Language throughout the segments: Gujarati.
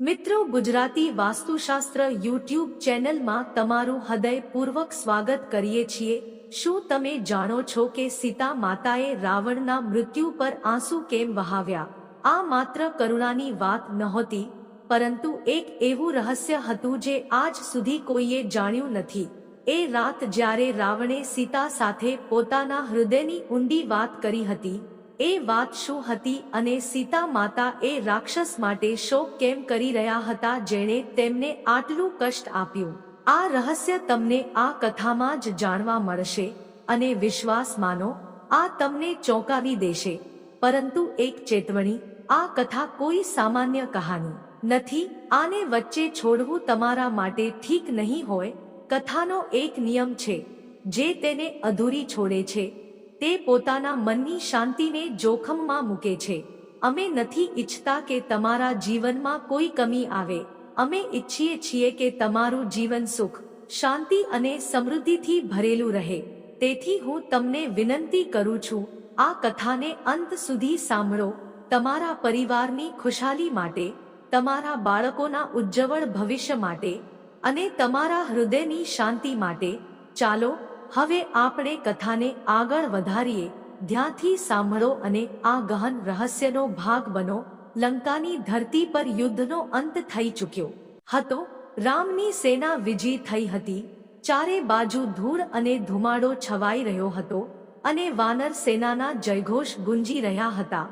મિત્રો, ગુજરાતી વાસ્તુશાસ્ત્ર યુટ્યુબ ચેનલમાં તમારું હૃદયપૂર્વક સ્વાગત કરીએ છીએ. શું તમે જાણો છો કે સીતા માતાએ રાવણના મૃત્યુ પર આંસુ કેમ વહાવ્યા? આ માત્ર કરુણાની વાત નહોતી, પરંતુ એક એવું રહસ્ય હતું જે આજ સુધી કોઈએ જાણ્યું નથી. એ રાત જ્યારે રાવણે સીતા સાથે પોતાના હૃદયની ઊંડી વાત કરી હતી એ વાત શું હતી અને સીતા માતા એ રાક્ષસ માટે શોક કેમ કરી રહ્યા હતા જેણે તેમને આટલું કષ્ટ આપ્યું? આ રહસ્ય તમને આ કથામાં જ જાણવા મળશે અને વિશ્વાસ માનો, આ તમને ચોંકાવી દેશે. પરંતુ એક ચેતવણી, આ કથા કોઈ સામાન્ય કહાની નથી, આને વચ્ચે છોડવું તમારા માટે ઠીક નહીં હોય, કથાનો એક નિયમ છે, જે તેને અધૂરી છોડે છે. તે પોતાના મનની શાંતિને જોખમમાં મૂકે છે. અમે નથી ઈચ્છતા કે તમારા જીવનમાં કોઈ કમી આવે. અમે ઈચ્છીએ છીએ કે તમારું જીવન સુખ, શાંતિ અને સમૃદ્ધિથી ભરેલું રહે. તેથી હું તમને વિનંતી કરું છું, આ કથાને અંત સુધી સાંભળો. તમારા પરિવારની ખુશાલી માટે, તમારા બાળકોના ઉજ્જવળ ભવિષ્ય માટે અને તમારા હૃદયની શાંતિ માટે. ચાલો હવે આપણે કથાને આગળ વધારીએ. ધ્યાનથી સાંભળો અને આ ગહન રહસ્યનો ભાગ બનો. લંકાની ધરતી પર યુદ્ધનો અંત થઈ ચૂક્યો. હતો. રામની સેના વિજય થઈ હતી. ચારે બાજુ ધૂળ અને ધુમાડો છવાઈ રહ્યો હતો અને વાનર સેનાના જયઘોષ ગુંજી રહ્યા હતા.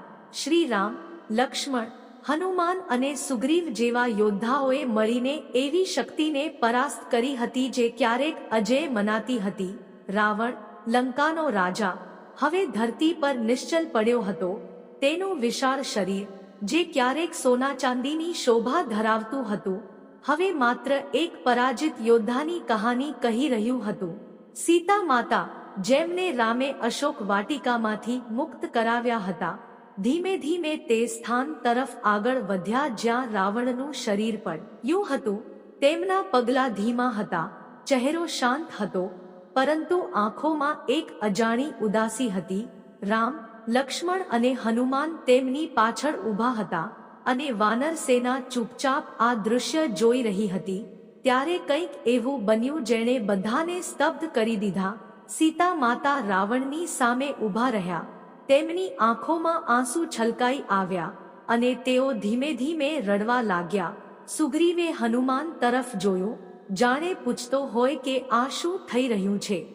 શ્રી રામ લક્ષ્મણ, હનુમાન અને સુગ્રીવ જેવા યોદ્ધાઓએ મળીને એવી શક્તિને પરાસ્ત કરી હતી જે ક્યારેક અજય મનાતી હતી. રાવણ, લંકાનો રાજા, હવે ધરતી પર નિશ્ચલ પડ્યો હતો. તેનું વિશાળ શરીર, જે ક્યારેક સોના ચાંદીની શોભા ધરાવતું હતું, હવે માત્ર એક પરાજિત યોદ્ધાની કહાની કહી રહ્યું હતું. સીતા માતા, જેમને રામે અશોક વાટિકામાંથી મુક્ત કરાવ્યા હતા, ધીમે ધીમે તે સ્થાન તરફ આગળ વધ્યા જ્યાં રાવણનું શરીર પડ્યું હતું. તેમના પગલા ધીમા હતા, ચહેરો શાંત હતો પરંતુ આંખોમાં એક અજાણી ઉદાસી હતી. રામ, લક્ષ્મણ અને હનુમાન તેમની પાછળ ઊભા હતા અને વાનર સેના ચૂપચાપ આ દૃશ્ય જોઈ રહી હતી. ત્યારે કંઈક એવું બન્યું જેણે બધાને સ્તબ્ધ કરી દીધા. સીતા માતા રાવણની સામે ઊભા રહ્યા. તેમની આંખોમાં આંસુ છલકાઈ આવ્યા અને તેઓ ધીમે ધીમે રડવા લાગ્યા. સુગ્રીવે હનુમાન તરફ જોયું. જાણે પૂછતો હોય કે આ શું થઈ રહ્યું છે?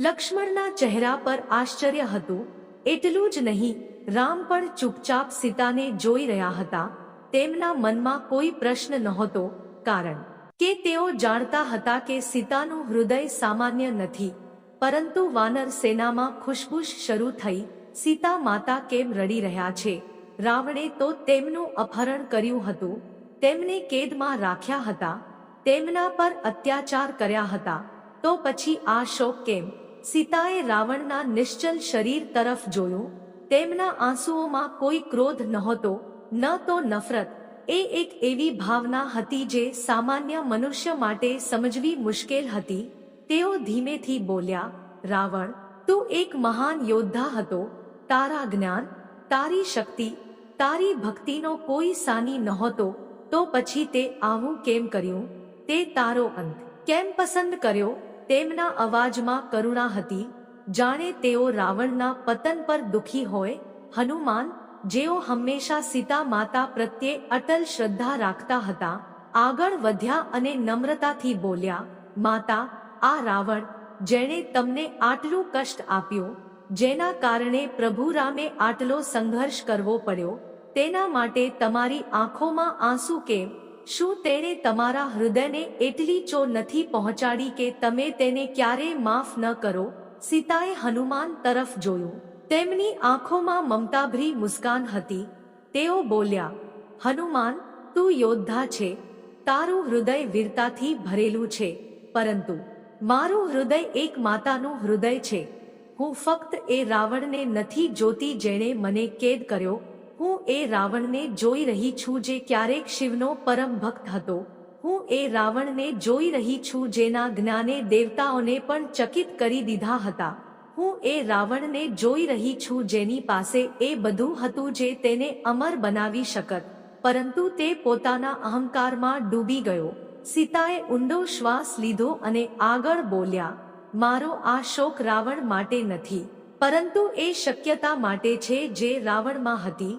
લક્ષ્મણના ચહેરા પર આશ્ચર્ય હતું. એટલું જ નહીં, રામ પણ ચૂપચાપ સીતાને જોઈ રહ્યા હતા. તેમના મનમાં કોઈ પ્રશ્ન નહોતો, કારણ કે તેઓ જાણતા હતા કે સીતાનું હૃદય સામાન્ય નથી. પરંતુ વાનર સેનામાં ખુશબુશ શરૂ થઈ, સીતા માતા કેમ રડી રહ્યા છે? રાવણે તો તેમનું અપહરણ કર્યું હતું. તેમને કેદમાં રાખ્યા હતા. તેમના પર અત્યાચાર કર્યા હતા. તો પછી આ શોક કેમ? સીતાએ રાવણના નિશ્ચલ શરીર તરફ જોયું. તેમના આંસુઓમાં કોઈ ક્રોધ નહોતો, ન તો નફરત. એ એક એવી ભાવના હતી જે સામાન્ય મનુષ્ય માટે સમજવી મુશ્કેલ હતી. તેઓ ધીમેથી બોલ્યા, રાવણ, તું એક મહાન યોદ્ધા હતો. તારા જ્ઞાન, તારી શક્તિ, તારી ભક્તિનો કોઈ સાની નહોતો. તો પછી તે આવું કેમ કર્યું? તે તારો અંત. કેમ પસંદ કર્યો? તેમના અવાજમાં કરુણા હતી. જાણે તેઓ રાવણના પતન પર દુખી હોય? હનુમાન, જેઓ હંમેશા સીતા માતા પ્રત્યે અટલ શ્રદ્ધા રાખતા હતા, આગળ વધ્યા અને નમ્રતાથી બોલ્યા, માતા, આ રાવણ, જેણે તમને આટલું કષ્ટ આપ્યું, જેના કારણે પ્રભુ રામે આટલો સંઘર્ષ કરવો પડ્યો, તેના માટે તમારી આંખોમાં આંસુ કેમ? શું તેણે તમારા હૃદયને એટલી ચો નથી પહોંચાડી કે તમે તેને ક્યારેય માફ ન કરો? સીતાએ હનુમાન તરફ જોયું. તેમની આંખોમાં મમતાભરી મુસ્કાન હતી. તેઓ બોલ્યા, હનુમાન, તું યોદ્ધા છે. તારું હૃદય વીરતાથી ભરેલું છે. પરંતુ મારું હૃદય એક માતાનું હૃદય છે. હું ફક્ત એ રાવણને નથી જોતી જેણે મને કેદ કર્યો. હું એ રાવણને જોઈ રહી છું જે ક્યારેક શિવનો પરમ ભક્ત હતો. હું એ રાવણને જોઈ રહી છું જેના જ્ઞાને દેવતાઓને પણ ચકિત કરી દીધા હતા. હું એ રાવણને જોઈ રહી છું જેની પાસે એ બધું હતું જે તેને અમર બનાવી શકત. પરંતુ તે પોતાના અહંકારમાં ડૂબી ગયો. સીતાએ ઊંડો શ્વાસ લીધો અને આગળ બોલ્યા, મારો આ શોક રાવણ માટે નથી. પરંતુ એ શક્યતા માટે છે જે રાવણમાં હતી.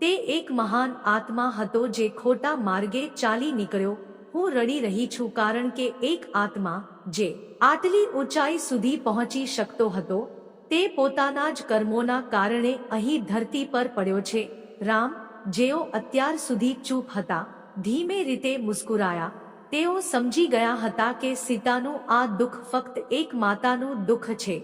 તે એક મહાન આત્મા હતો જે ખોટા માર્ગે ચાલી નીકળ્યો. હું રડી રહી છું કારણ કે એક આત્મા, જે આટલી ઊંચાઈ સુધી પહોંચી શકતો હતો, તે પોતાના જ કર્મોના કારણે અહીં ધરતી પર પડ્યો છે. રામ, જેઓ અત્યાર સુધી ચૂપ હતા, ધીમે રીતે મુસ્કુરાયા. તેઓ સમજી ગયા હતા કે સીતાનું આ દુઃખ ફક્ત એક માતાનું દુઃખ છે,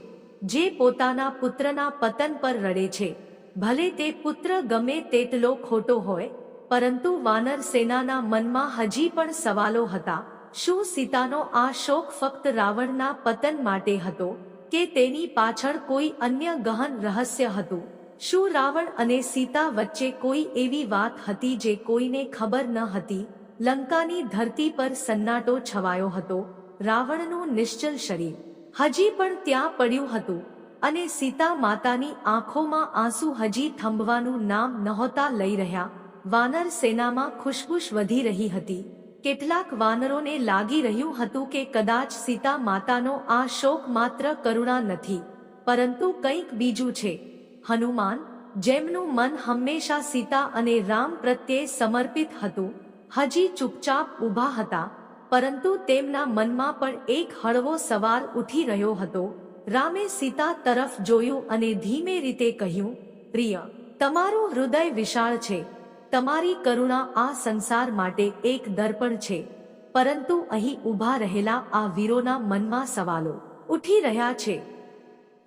જે પોતાના પુત્રના પતન પર રડે છે. ભલે તે પુત્ર ગમે તેટલો ખોટો હોય, પરંતુ વાનર સેનાના મનમાં હજી પણ સવાલો હતા, શું સીતાનો આ શોક ફક્ત રાવણના પતન માટે હતો, કે તેની પાછળ કોઈ અન્ય ગહન રહસ્ય હતું? શું રાવણ અને સીતા વચ્ચે કોઈ એવી વાત હતી જે કોઈને ખબર ન હતી? લંકાની ધરતી પર સન્નાટો છવાયો હતો, રાવણનું નિશ્ચલ શરીર. હજી પણ ત્યાં પડ્યું હતું અને સીતા માતાની આંખોમાં આંસુ હજી થંભવાનું નામ નહોતા લઈ રહ્યા. વાનર સેનામાં ખુશબુશ વધી રહી હતી. કેટલાક વાનરોને લાગી રહ્યું હતું કે કદાચ સીતા માતાનો આ શોક માત્ર કરુણા નથી. પરંતુ કંઈક બીજું છે. હનુમાન, જેમનું મન હંમેશા સીતા અને રામ પ્રત્યે સમર્પિત હતું, હજી ચૂપચાપ ઊભા હતા. પરંતુ તેમના મનમાં પણ એક હળવો સવાલ ઉઠી રહ્યો હતો. રામે સીતા તરફ જોયું અને ધીમે રીતે કહ્યું, પ્રિય, તમારું હૃદય વિશાળ છે. તમારી કરુણા આ સંસાર માટે એક દર્પણ છે. પરંતુ અહીં ઊભા રહેલા આ વીરોના મનમાં સવાલો ઉઠી રહ્યા છે.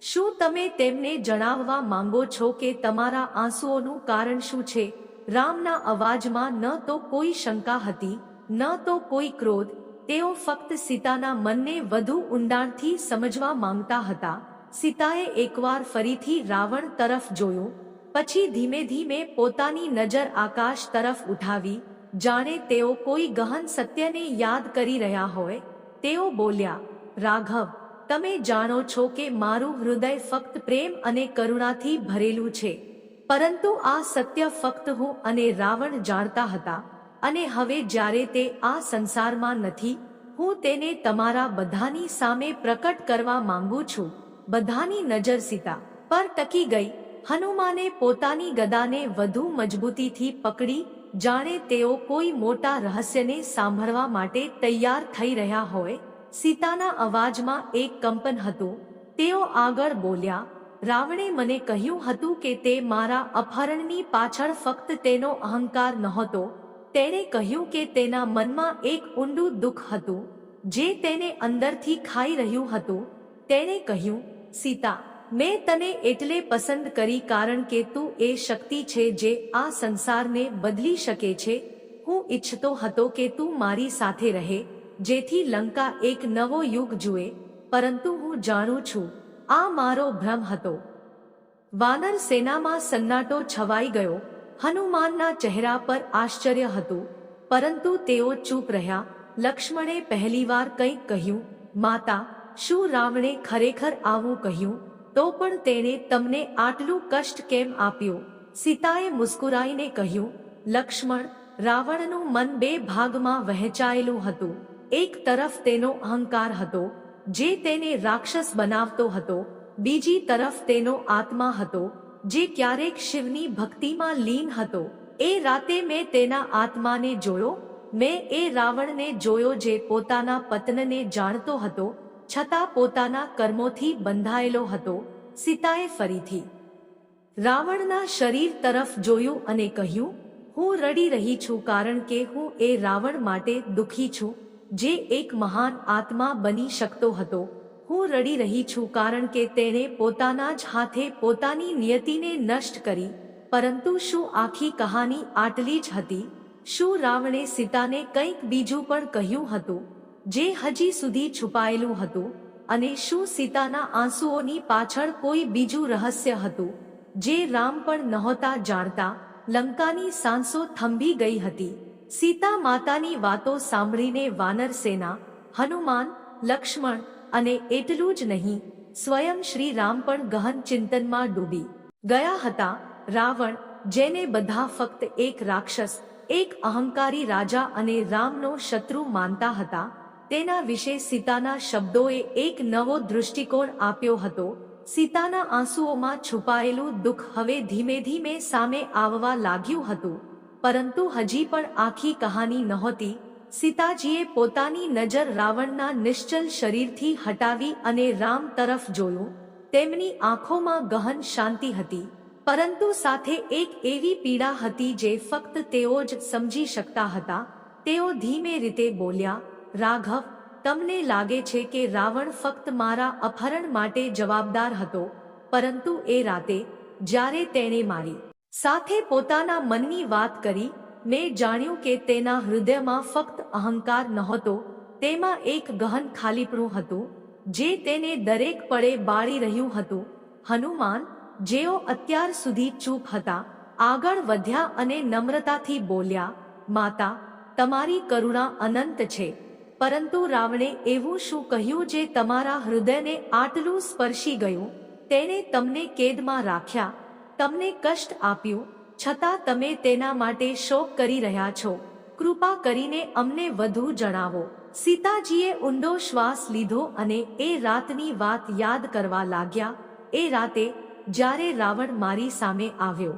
શું તમે તેમને જણાવવા માંગો છો કે તમારા આંસુઓનું કારણ શું છે? રામના અવાજમાં ન તો કોઈ શંકા હતી, ન તો કોઈ ક્રોધ તેઓ ફક્ત સીતાના મનને વધુ ઊંડાણથી સમજવા માંગતા હતા. સીતાએ એકવાર ફરીથી રાવણ તરફ જોયું, પછી ધીમે ધીમે પોતાની નજર આકાશ તરફ ઉઠાવી. જાણે તેઓ કોઈ ગહન સત્યને યાદ કરી રહ્યા હોય. તેઓ બોલ્યા, રાઘવ, તમે જાણો છો કે મારું હૃદય ફક્ત પ્રેમ અને કરુણાથી ભરેલું છે. પરંતુ આ સત્ય ફક્ત હું અને રાવણ જાણતા હતા. અને હવે જ્યારે તે આ સંસારમાં નથી, હું તેને તમારા બધાની સામે પ્રકટ કરવા માંગુ છું. બધાની નજર સીતા પર ટકી ગઈ. હનુમાને પોતાની ગદાને વધુ મજબૂતીથી પકડી, જાણે તેઓ કોઈ મોટા રહસ્યને સાંભળવા માટે તૈયાર થઈ રહ્યા હોય. સીતાના અવાજમાં એક કંપન હતું. તેઓ આગળ બોલ્યા, રાવણે મને કહ્યું હતું કે તે મારા અપહરણની પાછળ ફક્ત તેનો અહંકાર નહોતો તેણે કહ્યું કે તેના મનમાં એક ઊંડું દુઃખ હતું, જે તેને અંદરથી ખાઈ રહ્યું હતું. તેણે કહ્યું, સીતા, મેં તને એટલે પસંદ કરી કારણ કે તું એ શક્તિ છે જે આ સંસારને બદલી શકે છે. હું ઈચ્છતો હતો કે તું મારી સાથે રહે, જેથી લંકા એક નવો યુગ જુએ, પરંતુ હું જાણું છું, આ મારો ભ્રમ હતો. વાનર સેનામાં સન્નાટો છવાઈ ગયો હનુમાનના ચહેરા પર આશ્ચર્ય હતું, પરંતુ તેઓ ચૂપ રહ્યા. લક્ષ્મણે પહેલીવાર કંઈક કહ્યું, માતા, શું રાવણે ખરેખર આવું કહ્યું? તો પણ તેણે તમને આટલું કષ્ટ કેમ આપ્યું? સીતાએ મુસ્કુરાઈને કહ્યું, લક્ષ્મણ, રાવણનું મન બે ભાગમાં વહેંચાયેલું હતું. એક તરફ તેનો અહંકાર હતો, જે તેને રાક્ષસ બનાવતો હતો, બીજી તરફ તેનો આત્મા હતો. જે ક્યારેક શિવની ભક્તિમાં લીન હતો, એ રાતે મેં તેના આત્માને જોયો, મેં એ રાવણને જોયો જે પોતાના પત્નને જાણતો હતો, છતાં પોતાના કર્મોથી બંધાયેલો હતો, સીતાએ ફરીથી રાવણના શરીર તરફ જોયું અને કહ્યું, હું રડી રહી છું કારણ કે હું એ રાવણ માટે દુખી છું, જે એક મહાન આત્મા બની શકતો હતો. હું રડી રહી છું કારણ કે તેણે પોતાના જ હાથે પોતાની નિયતિને નષ્ટ કરી, પરંતુ શું આખી કહાની આટલી જ હતી? શું રાવણે સીતાને કંઈક બીજું પણ કહ્યું હતું, જે હજી સુધી છુપાયેલું હતું? અને શું સીતાના આંસુઓની પાછળ કોઈ બીજું રહસ્ય હતું, જે રામ પણ નહોતા જાણતા? લંકાની સાંસો થંભી ગઈ હતી. સીતા માતાની વાતો સાંભળીને વાનર સેના હનુમાન, લક્ષ્મણ અને એટલું જ નહીં, સ્વયં શ્રી રામ પણ ગહન ચિંતનમાં ડૂબી. ગયા હતા રાવણ, જેને બધા ફક્ત એક રાક્ષસ, એક અહંકારી રાજા અને રામનો શત્રુ માનતા હતા, તેના વિશે સીતાના શબ્દોએ એક નવો દૃષ્ટિકોણ આપ્યો હતો. સીતાના આંસુઓમાં છુપાયેલું દુઃખ હવે ધીમે ધીમે સામે આવવા લાગ્યું હતું, પરંતુ હજી પણ આખી કહાની નહોતી સીતાજીએ પોતાની નજર રાવણના નિશ્ચલ શરીરથી હટાવી અને રામ તરફ જોયો. તેમની આંખોમાં ગહન શાંતિ હતી, પરંતુ સાથે એક એવી પીડા હતી જે ફક્ત તેઓ જ સમજી શકતા હતા. તેઓ ધીમે રીતે બોલ્યા, રાઘવ, તમને લાગે છે કે રાવણ ફક્ત મારા અપહરણ માટે જવાબદાર હતો, પરંતુ એ રાતે, જ્યારે તેણે મારી સાથે પોતાના મનની વાત કરી મેં જાણ્યું કે તેના હૃદયમાં ફક્ત અહંકાર નહોતો, તેમાં એક ગહન ખાલીપણું હતું, જે તેને દરેક પળે બાળી રહ્યું હતું. હનુમાન, જેઓ અત્યાર સુધી ચૂપ હતા, આગળ વધ્યા અને નમ્રતાથી બોલ્યા, માતા, તમારી કરુણા અનંત છે. પરંતુ રાવણે એવું શું કહ્યું જે તમારા હૃદયને આટલું સ્પર્શી ગયું? તેણે તમને કેદમાં રાખ્યા, તમને કષ્ટ આપ્યું છતાં તમે તેના માટે શોક કરી રહ્યા છો. કૃપા કરીને અમને વધુ જણાવો. સીતાજીએ ઊંડો શ્વાસ લીધો અને એ રાતની વાત યાદ કરવા લાગ્યા. એ રાતે, જ્યારે રાવણ મારી સામે આવ્યો.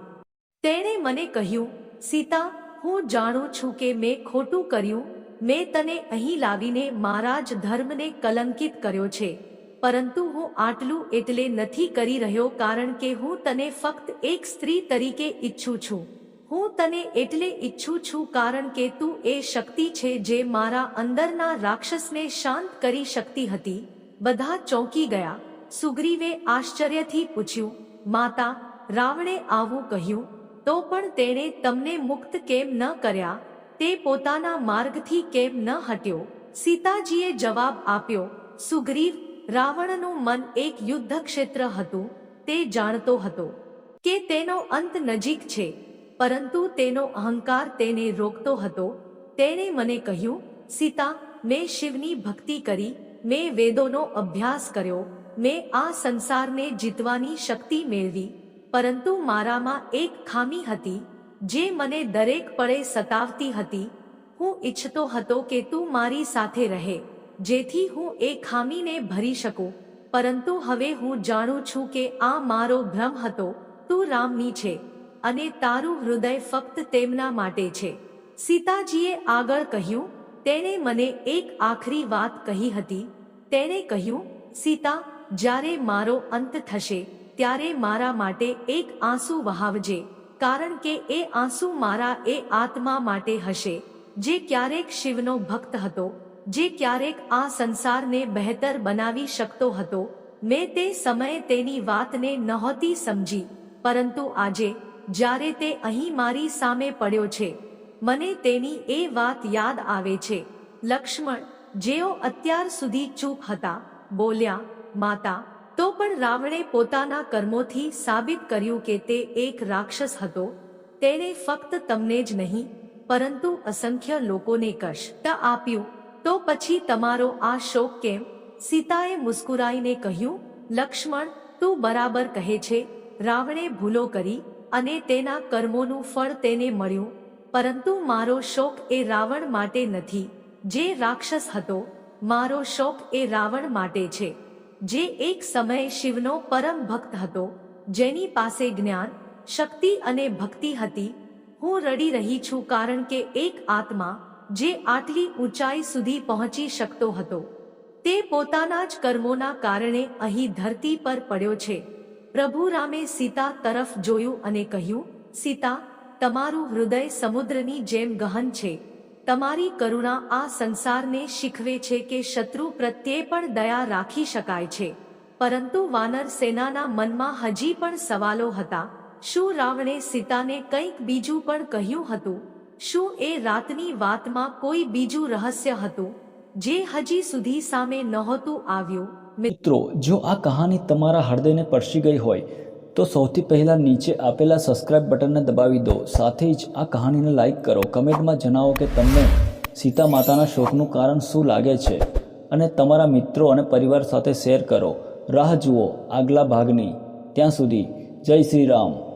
તેણે મને કહ્યું, સીતા, હું જાણું છું કે મેં ખોટું કર્યું. મેં તને અહીં લાવીને મારા જ ધર્મને કલંકિત કર્યો છે. પરંતુ હું આટલું એટલે નથી કરી રહ્યો કારણ કે હું તને ફક્ત એક સ્ત્રી તરીકે ઈચ્છું છું. હું તને એટલે ઈચ્છું છું કારણ કે તું એ શક્તિ છે જે મારા અંદરના રાક્ષસને શાંત કરી શકતી હતી. બધા ચોંકી ગયા. સુગ્રીવે આશ્ચર્યથી પૂછ્યું, માતા, રાવણે આવું કહ્યું? તો પણ તેણે તમને મુક્ત કેમ ન કર્યા? તે પોતાના માર્ગથી કેમ ન હટ્યો? સીતાજીએ જવાબ આપ્યો, સુગ્રીવ રાવણનું મન એક યુદ્ધ ક્ષેત્ર હતું, તે જાણતો હતો કે તેનો અંત નજીક છે, પરંતુ તેનો અહંકાર તેને રોકતો હતો. તેણે મને કહ્યું, સીતા, મેં શિવની ભક્તિ કરી, મેં વેદોનો અભ્યાસ કર્યો, મેં આ સંસારને જીતવાની શક્તિ મેળવી, પરંતુ મારામાં એક ખામી હતી, જે મને દરેક પળે સતાવતી હતી. હું ઈચ્છતો હતો કે તું મારી સાથે રહે. જેથી હું એ ખામીને ભરી શકું. પરંતુ હવે હું જાણું છું કે આ મારો ભ્રમ હતો, તું રામની છે, અને તારું હૃદય ફક્ત તેમના માટે છે. સીતાજીએ આગળ કહ્યું, તેણે મને એક આખરી વાત કહી હતી. તેણે કહ્યું, સીતા, જ્યારે મારો અંત થશે, ત્યારે મારા માટે એક આંસુ વહાવજે, કારણ કે એ આંસુ મારા એ આત્મા માટે હશે, જે ક્યારેક શિવનો ભક્ત હતો. જે ક્યારેક આ સંસારને બહેતર બનાવી શકતો હતો, મેં તે સમયે તેની વાતને નહોતી સમજી, પરંતુ આજે, જ્યારે તે અહીં મારી સામે પડ્યો છે, મને તેની એ વાત યાદ આવે છે. લક્ષ્મણ, જેઓ અત્યાર સુધી ચૂપ હતા, બોલ્યા, માતા, તો પણ રાવણે પોતાના કર્મોથી સાબિત કર્યું કે તે એક રાક્ષસ હતો તેણે ફક્ત તમને જ નહીં, પરંતુ અસંખ્ય લોકોને કષ્ટ આપ્યું. તો પછી તમારો આ શોક કેમ? સીતાએ મુસ્કુરાઈને કહ્યું, લક્ષ્મણ, તું બરાબર કહે છે. રાવણે ભૂલો કરી અને તેના કર્મોનું ફળ તેને મળ્યું. પરંતુ મારો શોક એ રાવણ માટે નથી. જે રાક્ષસ હતો, મારો શોક એ રાવણ માટે છે. જે એક સમયે શિવનો પરમ ભક્ત હતો, જેની પાસે જ્ઞાન, શક્તિ અને ભક્તિ હતી. હું રડી રહી છું કારણ કે એક આત્મા જે આટલી ઊંચાઈ સુધી પહોંચી શકતો હતો. તે પોતાના જ કર્મોના કારણે અહીં ધરતી પર પડ્યો છે. પ્રભુ રામે સીતા તરફ જોયું અને કહ્યું, સીતા, તમારું હૃદય સમુદ્રની જેમ ગહન છે. તમારી કરુણા આ સંસારને શીખવે છે કે શત્રુ પ્રત્યે પણ દયા રાખી શકાય છે. પરંતુ વાનર સેનાના મનમાં હજી પણ સવાલો હતા. શું રાવણે સીતાને કંઈક બીજું પણ કહ્યું હતું? શું એ રાતની વાતમાં કોઈ બીજું રહસ્ય હતું? જે હજી સુધી સામે નહોતું આવ્યું. મિત્રો, જો આ કહાની તમારા હૃદયને પરસી ગઈ હોય, તો સૌથી પહેલાં નીચે આપેલા સબસ્ક્રાઇબ બટનને દબાવી દો. સાથે જ આ કહાનીને લાઇક કરો. કમેન્ટમાં જણાવો કે તમને સીતા માતાના શોકનું કારણ શું લાગે છે? અને તમારા મિત્રો અને પરિવાર સાથે શેર કરો. રાહ જુઓ આગલા ભાગની. ત્યાં સુધી જય શ્રી રામ.